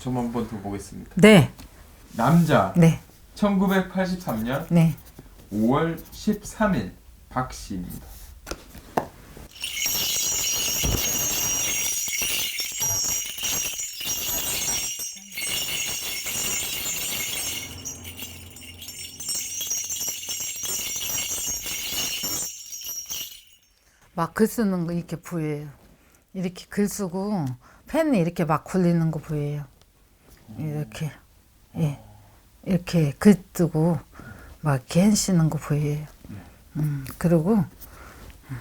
좀 한번 더 보겠습니다. 네, 남자 네, 1983년 네. 5월 13일 박 씨입니다. 막 글 쓰는 거 이렇게 보여요. 이렇게 글 쓰고 펜이 이렇게 막 굴리는 거 보여요. 이렇게 예 이렇게 글 쓰고 막 이렇게 펜 쓰는 거 보여요. 음 그리고 음,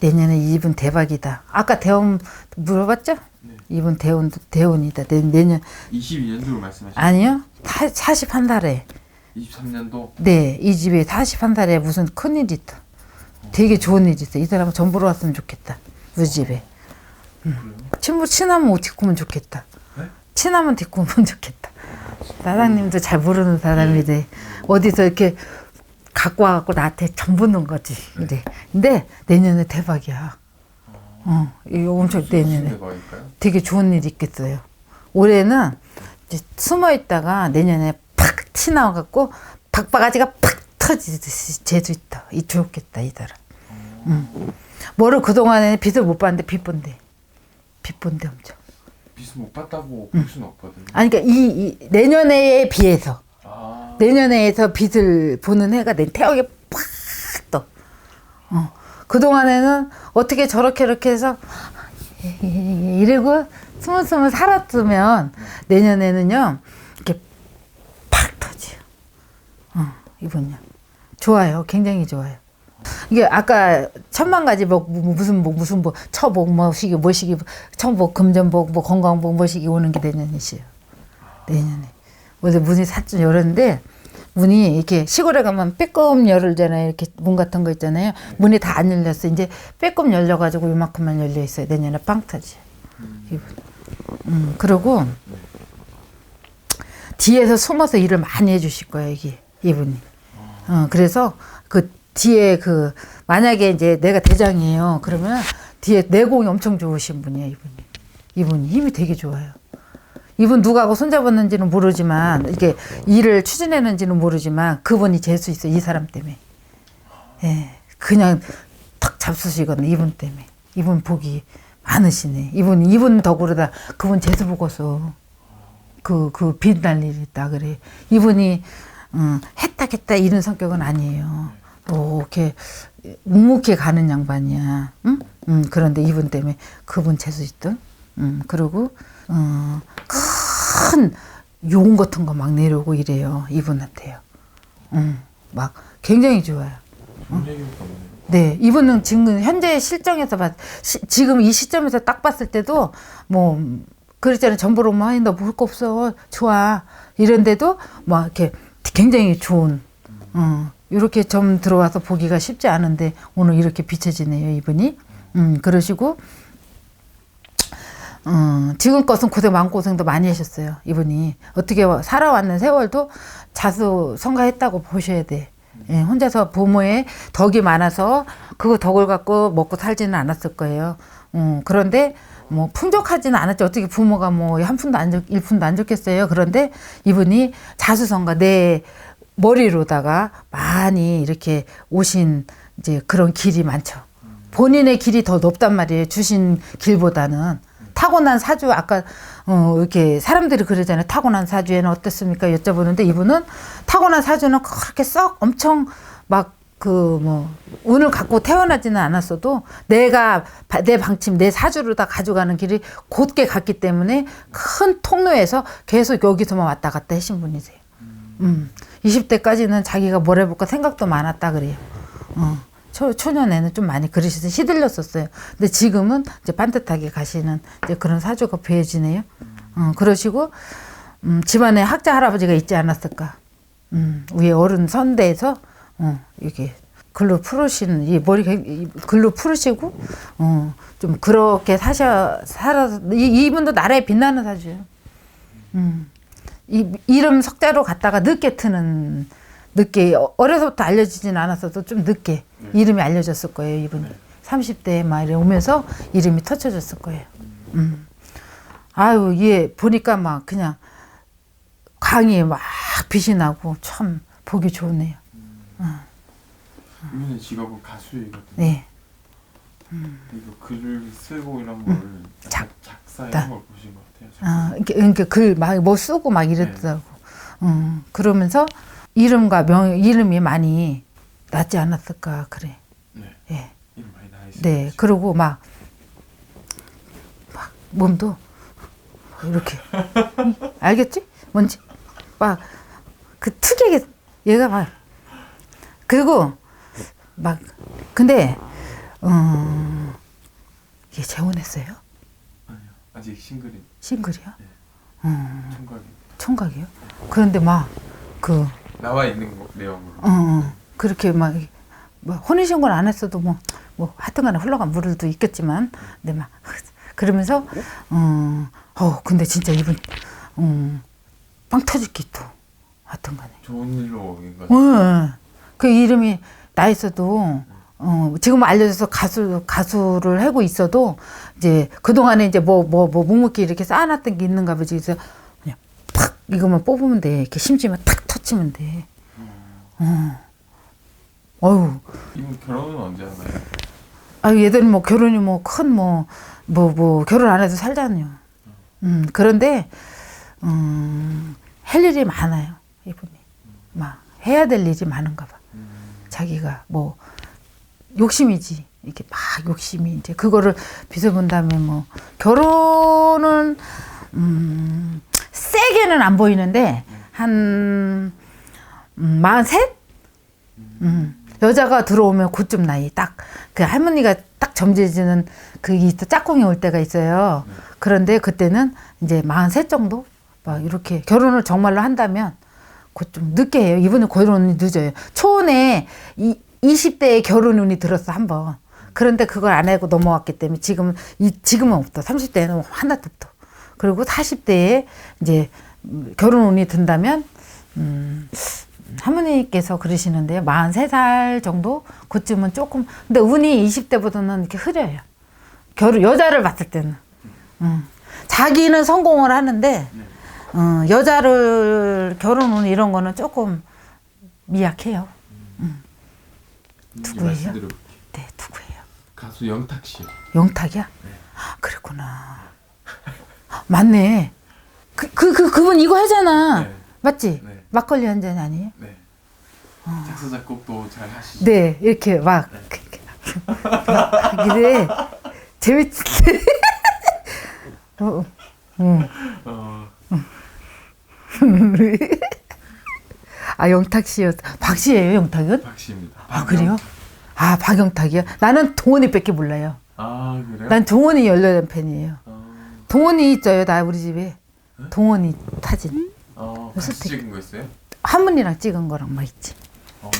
내년에 이분 대박이다. 아까 대원 물어봤죠? 네. 이분 대원 대원이다. 내, 내년 22년도로 말씀하셨죠? 아니요 41 달에 23년도 네, 이 집에 41 달에 무슨 큰 일이 있다. 되게 좋은 일이 있어. 이 사람 은 전 보러 왔으면 좋겠다. 우리 집에. 음. 친구 친하면 어떻게 꾸면 좋겠다. 네? 친하면 데리고 오면 좋겠다. 사장님도 잘 모르는 사람인데 어디서 이렇게 갖고 와갖고 나한테 전부 넣은 거지. 그래. 근데 내년에 대박이야. 어, 이거 엄청 내년에. 되게 좋은 일이 있겠어요. 올해는 이제 숨어 있다가 내년에 팍티 나와갖고 박바가지가 팍 터지듯이 재주 있다. 이 좋겠다 이 사람. 음. 뭐를 그 동안에 빚을 못 봤는데 빚 본대. 빚 본대 엄청. 빚을 못 봤다고 볼 수는 없거든요. 아니 그러니까 이, 이 내년에에 비해서 아, 내년에에서 빚을 보는 해가 내 태역에 팍 떠. 어. 그 동안에는 어떻게 저렇게 이렇게 해서 이러고 스물스물 살았으면 내년에는요 이렇게 팍 터지요. 어, 이분요. 좋아요. 굉장히 좋아요. 이게 아까 천만 가지 복 뭐, 무슨 복 무슨 복 처복 뭐 시기 뭐 시기 천복 금전복 뭐 건강복 뭐 시기 오는 게 내년이시요. 내년에. 어제 문이 살짝 열었는데 문이 이렇게 시골에 가면 빼꼼 열을잖아요. 이렇게 문 같은 거 있잖아요. 문이 다 안 열렸어. 이제 빼꼼 열려가지고 이만큼만 열려 있어요. 내년에 빵 터지. 이분. 음, 그리고 뒤에서 숨어서 일을 많이 해주실 거예요. 이게 이분이. 어, 그래서 그 뒤에 그 만약에 이제 내가 대장이에요. 그러면 뒤에 내공이 엄청 좋으신 분이에요. 이분이. 이분이 힘이 되게 좋아요. 이분 누가하고 손잡았는지는 모르지만 이게 일을 추진했는지는 모르지만 그분이 재수 있어 이 사람 때문에 예 그냥 탁 잡수시거든 이분 때문에 이분 복이 많으시네 이분 이분 덕으로다 그분 재수 보고서 그그 빛날 일이 있다 그래 이분이 음, 했다 했다 이런 성격은 아니에요 뭐 이렇게 묵묵히 가는 양반이야 응? 음, 그런데 이분 때문에 그분 재수 있던 음, 그리고 어, 큰 용 같은 거 막 내려오고 이래요 이분한테요. 음, 막 굉장히 좋아요. 네, 이분은 지금 현재 실정에서 봤, 시, 지금 이 시점에서 딱 봤을 때도 뭐 그랬잖아요. 정보로 뭐, 너볼 거 없어, 좋아 이런데도 막 이렇게 굉장히 좋은, 어, 이렇게 좀 들어와서 보기가 쉽지 않은데 오늘 이렇게 비춰지네요 이분이. 음, 그러시고. 음, 지금껏은 고생 마음고생도 많이 하셨어요. 이분이. 어떻게 살아왔는 세월도 자수성가했다고 보셔야 돼. 예, 혼자서 부모의 덕이 많아서 그 덕을 갖고 먹고 살지는 않았을 거예요. 음, 그런데 뭐 풍족하지는 않았죠. 어떻게 부모가 뭐 한 푼도 안, 줬- 일 푼도 안 줬겠어요. 그런데 이분이 자수성가 내 머리로다가 많이 이렇게 오신 이제 그런 길이 많죠. 본인의 길이 더 높단 말이에요. 주신 길보다는. 타고난 사주, 아까, 어, 이렇게 사람들이 그러잖아요. 타고난 사주에는 어떻습니까? 여쭤보는데 이분은 타고난 사주는 그렇게 썩 엄청 막 그 뭐, 운을 갖고 태어나지는 않았어도 내가, 바- 내 방침, 내 사주를 다 가져가는 길이 곧게 갔기 때문에 큰 통로에서 계속 여기서만 왔다 갔다 하신 분이세요. 음, 20대까지는 자기가 뭘 해볼까 생각도 많았다 그래요. 어, 초, 초년에는 좀 많이 그러셔서 시들렸었어요. 근데 지금은 이제 반듯하게 가시는 이제 그런 사주가 보여지네요. 어, 그러시고, 음, 집안에 학자 할아버지가 있지 않았을까. 음, 위에 어른 선대에서, 어, 이게 글로 풀으시는, 이 머리, 이 글로 풀으시고, 어, 좀 그렇게 사셔, 살아, 이, 이분도 나라에 빛나는 사주예요. 음. 이 이름 석자로 갔다가 늦게 트는 늦게 어- 어려서부터 알려지진 않았어도 좀 늦게 이름이 알려졌을 거예요 이분이 30대에 막 이래 오면서 이름이 터쳐졌을 거예요. 음. 아유 얘 보니까 막 그냥 강이 막 빛이 나고 참 보기 좋네요. 이분의 직업은 가수이거든요. 네. 이거 글을 쓰고 이런 걸 작- 작사 다. 이런 걸같 아, 이렇게, 이렇게 글막 뭐 쓰고 막 이랬더라고. 음, 그러면서 이름과 명, 이름이 많이 낫지 않았을까, 그래. 네. 예. 네. 그리고 막, 막, 몸도 이렇게. 응? 알겠지? 뭔지? 막, 그 특이하게, 얘가 막, 그리고 막, 근데, 음, 얘 재혼했어요? 아직 싱글인 싱글이야? 네. 음, 총각이 총각이요? 그런데 막, 그, 나와 있는 거, 내용으로. 어, 어, 그렇게 막, 뭐 혼인신고를 안 했어도 뭐, 뭐, 하여튼간에 흘러간 물도 있겠지만, 근데 막, 그러면서, 음, 어, 근데 진짜 이분, 음, 빵 터질기 또, 하여튼간에. 좋은 일로 온 거. 어, 그 이름이 나 있어도 어, 지금 알려져서 가수 가수를 하고 있어도 이제 그 동안에 이제 뭐 뭐 뭐 묵묵히 이렇게 쌓아놨던 게 있는가 보지 그래서 그냥 팍 이거만 뽑으면 돼 이렇게 심지면 탁 터치면 돼. 어. 어유, 이분 결혼은 언제 하나요? 아유 얘들은 뭐 결혼이 뭐 큰 뭐 뭐 뭐 결혼 안 해도 살잖아요. 음 그런데 음 할 일이 많아요 이분이 막 해야 될 일이 많은가 봐. 음, 자기가 뭐 욕심이지. 이렇게 막 욕심이 이제 그거를 빚어 본다면 뭐 결혼은 음 세게는 안 보이는데 한 음, 마흔셋? 음 여자가 들어오면 그쯤 나이 딱. 그 할머니가 딱 점재지는 그게 짝꿍이 올 때가 있어요. 그런데 그때는 이제 마흔셋 정도? 막 이렇게 결혼을 정말로 한다면 그좀 늦게 해요. 이분은 결혼이 늦어요. 초원에 이 20대에 결혼 운이 들었어 한 번. 그런데 그걸 안 하고 넘어왔기 때문에 지금 이 지금은 없다. 30대에는 하나도 없다. 그리고 40대에 이제 음, 결혼 운이 든다면 음, 할머니께서 그러시는데요. 43살 정도 그쯤은 조금 근데 운이 20대보다는 이렇게 흐려요. 결혼 여자를 봤을 때는. 음. 자기는 성공을 하는데 네. 어, 여자를 결혼 운 이런 거는 조금 미약해요. 이제 누구예요? 네, 누구예요? 가수 영탁 씨요. 영탁이야? 네. 아, 그랬구나. 맞네. 그, 그, 그, 그분 이거 하잖아. 네. 맞지? 네. 막걸리 한 잔 아니에요? 네. 작사 작곡도 잘 하시죠. 네, 이렇게 막. 막 하길래 재밌지. 어, 응. 어, 아, 영탁 씨요. 박 씨예요, 영탁은? 박 씨입니다. 아, 그래요? 아, 박영탁이요? 나는 동원이밖에 몰라요. 아 그래요? 난 동원이 열렬한 팬이에요. 어, 동원이 있어요, 나 우리 집에. 동원이 사진. 어, 스틱. 같이 찍은 거 있어요? 한문이랑 찍은 거랑 막 있지. 어,